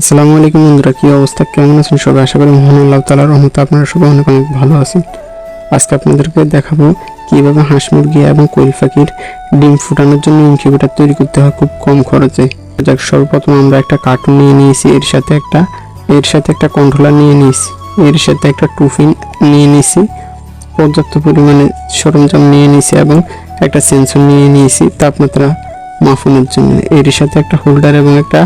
আসসালামু আলাইকুম বন্ধুরা, কী অবস্থা? কেমন আছেন সবাই? আশা করি মহান আল্লাহ তালার রহমতে আপনারা সবাই অনেক অনেক ভালো আছেন। আজকে আপনাদেরকে দেখাবো কীভাবে হাঁস মুরগি এবং কোয়েল পাখির ডিম ফুটানোর জন্য ইনকিউবেটার তৈরি করতে হয় খুব কম খরচে। যাক, সর্বপ্রথম আমরা একটা কার্টুন নিয়ে নিয়েছি, এর সাথে একটা, এর সাথে একটা কন্ট্রোলার নিয়ে নিয়েছি, এর সাথে একটা টুফিন নিয়ে নিয়েছি, পর্যাপ্ত পরিমাণে সরঞ্জাম নিয়ে নিয়েছি এবং একটা সেন্সর নিয়ে নিয়েছি তাপমাত্রা মাপনের জন্য। এর সাথে একটা হোল্ডার এবং একটা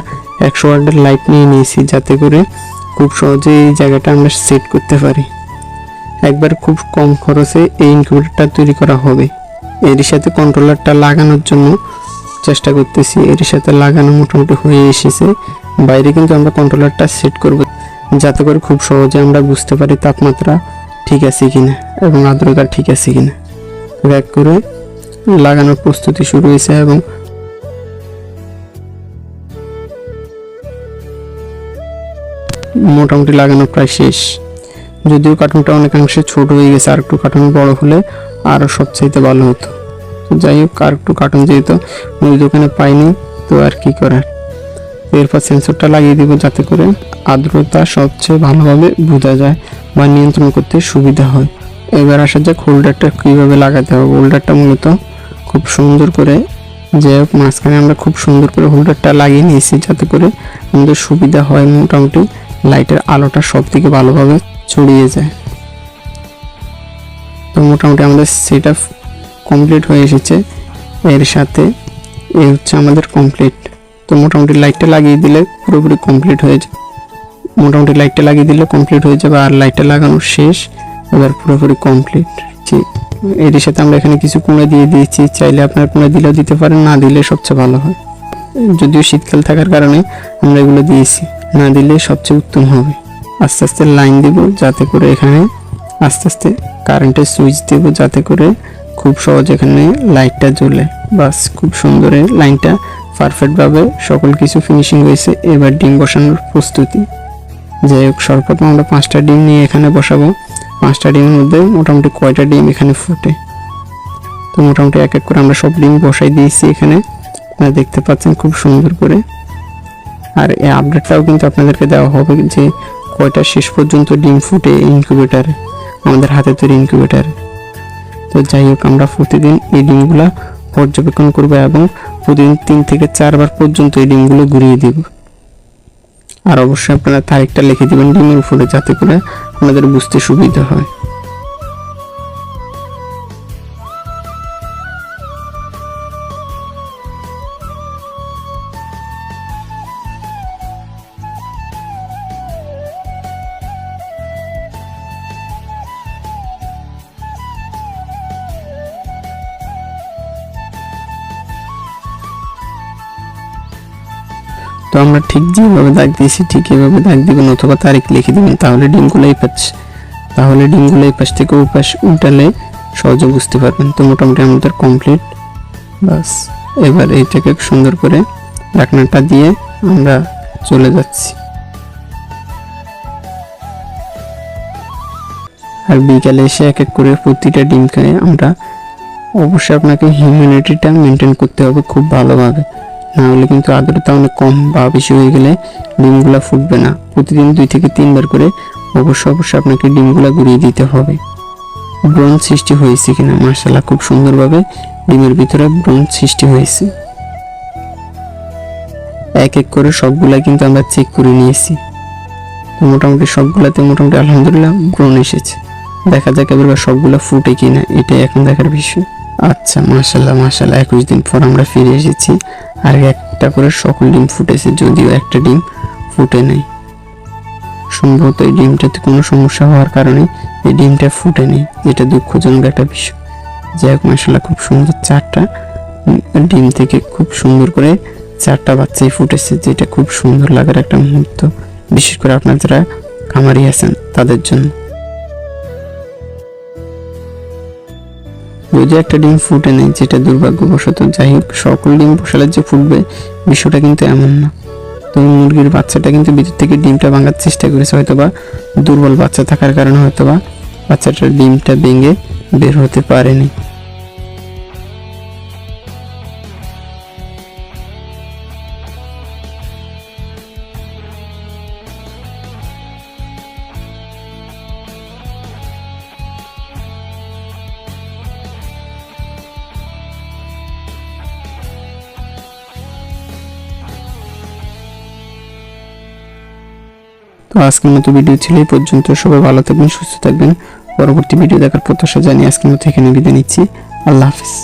একশো ওয়াটের লাইট নিয়ে নিয়েছি যাতে করে খুব সহজে এই জায়গাটা আমরা সেট করতে পারি। একবার খুব কম খরচে এই ইনকিউবেটরটা তৈরি করা হবে। এর সাথে কন্ট্রোলারটা লাগানোর জন্য চেষ্টা করতেছি। এর সাথে লাগানো মোটামুটি হয়ে এসেছে। বাইরে কিন্তু আমরা কন্ট্রোলারটা সেট করব যাতে করে খুব সহজে আমরা বুঝতে পারি তাপমাত্রা ঠিক আছে কিনা এবং আর্দ্রতা ঠিক আছে কিনা। ব্যাক করে লাগানোর প্রস্তুতি শুরু হয়েছে এবং মোটামুটি লাগানো প্রায় শেষ। যদিও কার্টুনটা অনেকাংশে ছোট হয়ে গেছে, আর একটু কার্টুন বড় হলে আরও সবচাইতে ভালো হতো। তো যাই হোক, আর একটু কার্টুন যেহেতু ওই দোকানে পাইনি, তো আর কি করার? এরপর সেন্সরটা লাগিয়ে দিব যাতে করে আর্দ্রতা সবচেয়ে ভালোভাবে বোঝা যায় বা নিয়ন্ত্রণ করতে সুবিধা হয়। এবার আসা যাক হোল্ডারটা কীভাবে লাগাতে হবে। হোল্ডারটা মূলত খুব সুন্দর করে হোক, মাঝখানে আমরা খুব সুন্দর করে হোল্ডারটা লাগিয়ে নিয়েছি যাতে করে আমাদের সুবিধা হয় মোটামুটি। লাইটের আলোটা সব থেকে ভালোভাবে ছড়িয়ে যায়। তো মোটামুটি আমাদের সেট কমপ্লিট হয়ে এসেছে। এর সাথে এই হচ্ছে আমাদের কমপ্লিট তো মোটামুটি লাইটটা লাগিয়ে দিলে পুরোপুরি কমপ্লিট হয়ে যায়। মোটামুটি লাইটটা লাগিয়ে দিলে কমপ্লিট হয়ে যাবে আর লাইটটা লাগানো শেষ। এবার পুরোপুরি কমপ্লিট এর সাথে আমরা এখানে কিছু কুঁড়ে দিয়ে দিয়েছি। চাইলে আপনার কুঁড়ে দিলেও দিতে পারেন, না দিলে সবচেয়ে ভালো হয়। যদিও শীতকাল থাকার কারণে আমরা এগুলো দিয়েছি। না দিলে সবচেয়ে উত্তম হবে। আস্তে আস্তে লাইন দিব যাতে করে এখানে আস্তে আস্তে কারেন্টের সুইচ দেব যাতে করে খুব সহজ এখানে লাইটটা জ্বলে। বাস, খুব সুন্দর লাইনটা পারফেক্টভাবে সকল কিছু ফিনিশিং হয়েছে। এবার ডিম বসানোর প্রস্তুতি। যাই হোক, সর্বপ্রথম আমরা পাঁচটা ডিম নিয়ে এখানে বসাবো। পাঁচটা ডিমের মধ্যে মোটামুটি কয়টা ডিম এখানে ফুটে? তো মোটামুটি এক এক করে আমরা সব ডিম বসাই দিয়েছি এখানে। দেখতে পাচ্ছেন খুব সুন্দর করে। আর এই আপডেটটাও কিন্তু আপনাদেরকে দেওয়া হবে যে কয়টা শেষ পর্যন্ত ডিম ফুটে ইনকিউবেটারে আমাদের হাতে তৈরি ইনকিউবেটারে তো যাই হোক, আমরা প্রতিদিন এই ডিমগুলো পর্যবেক্ষণ করব এবং প্রতিদিন তিন থেকে চারবার পর্যন্ত এই ডিমগুলো ঘুরিয়ে দিব। আর অবশ্যই আপনারা তারিখটা লিখে দিবেন ডিমের উপরে, যাতে করে আপনাদের বুঝতে সুবিধা হয়। তো আমরা ঠিক যেভাবে দাগ দিয়েছি, ঠিক এভাবে দাগ দিবেন অথবা তারিখ লিখে দিবেন, তাহলে ডিমগুলো এই পাশ, তাহলে ডিমগুলো এই পাশ থেকে ওই পাশ উল্টালে সহজে বুঝতে পারবেন। তো মোটামুটি আমাদের কমপ্লিট বাস এবার এইটাকে সুন্দর করে ঢাকনাটা দিয়ে আমরা চলে যাচ্ছি। আর বিকালে এসে এক এক করে প্রতিটা ডিমকে আমরা অবশ্যই আপনাকে হিউম্যানিটিটা মেনটেন করতে হবে খুব ভালোভাবে। না হলে কিন্তু আর্দ্রতা অনেক কম বা বেশি হয়ে গেলে ডিমগুলো ফুটবে না। প্রতিদিন দুই থেকে তিনবার করে অবশ্যই অবশ্যই আপনাকে ডিমগুলো ঘুরিয়ে দিতে হবে। ব্রণ সৃষ্টি হয়েছে কিনা মার্শাল্লাহ খুব সুন্দরভাবে ডিমের ভিতরে ব্রণ সৃষ্টি হয়েছে। এক এক করে সবগুলা কিন্তু আমরা চেক করে নিয়েছি। মোটামুটি সবগুলাতে মোটামুটি আলহামদুলিল্লাহ ব্রণ এসেছে। দেখা যাক এবার সবগুলা ফুটে কিনা, এটাই এখন দেখার বিষয়। আচ্ছা মাশাল্লাহ মাশাল্লাহ একুশ দিন পর আমরা ফিরে এসেছি। আর একটা করে সকল ডিম ফুটেছে, যদিও একটা ডিম ফুটে নেই। সম্ভবত এই ডিমটাতে কোনো সমস্যা হওয়ার কারণে এই ডিমটা ফুটে নেই। যেটা দুঃখজনক একটা বিষয়। যাই হোক মাসাল্লাহ খুব সুন্দর চারটা ডিম থেকে খুব সুন্দর করে চারটা বাচ্চাই ফুটেছে, যেটা খুব সুন্দর লাগার একটা মুহূর্ত। বিশেষ করে আপনার যারা খামারি আছেন, তাদের জন্য। যদি একটা ডিম ফুটে নেই, যেটা দুর্ভাগ্যবশত যাই হোক, সকল ডিম বসালে যে ফুটবে, বিষয়টা কিন্তু এমন না। তো মুরগির বাচ্চাটা কিন্তু ভিতর থেকে ডিমটা ভাঙার চেষ্টা করেছে, হয়তোবা দুর্বল বাচ্চা থাকার কারণে হয়তোবা বাচ্চাটার ডিমটা ভেঙে বের হতে পারেনি। তো আজকের মতো ভিডিও ছিল এই পর্যন্ত। সবাই ভালো থাকবেন, সুস্থ থাকবেন। পরবর্তী ভিডিও দেখার প্রত্যাশা জানিয়ে আজকের মতো এখানে বিদায় নিচ্ছি। আল্লাহ হাফিজ।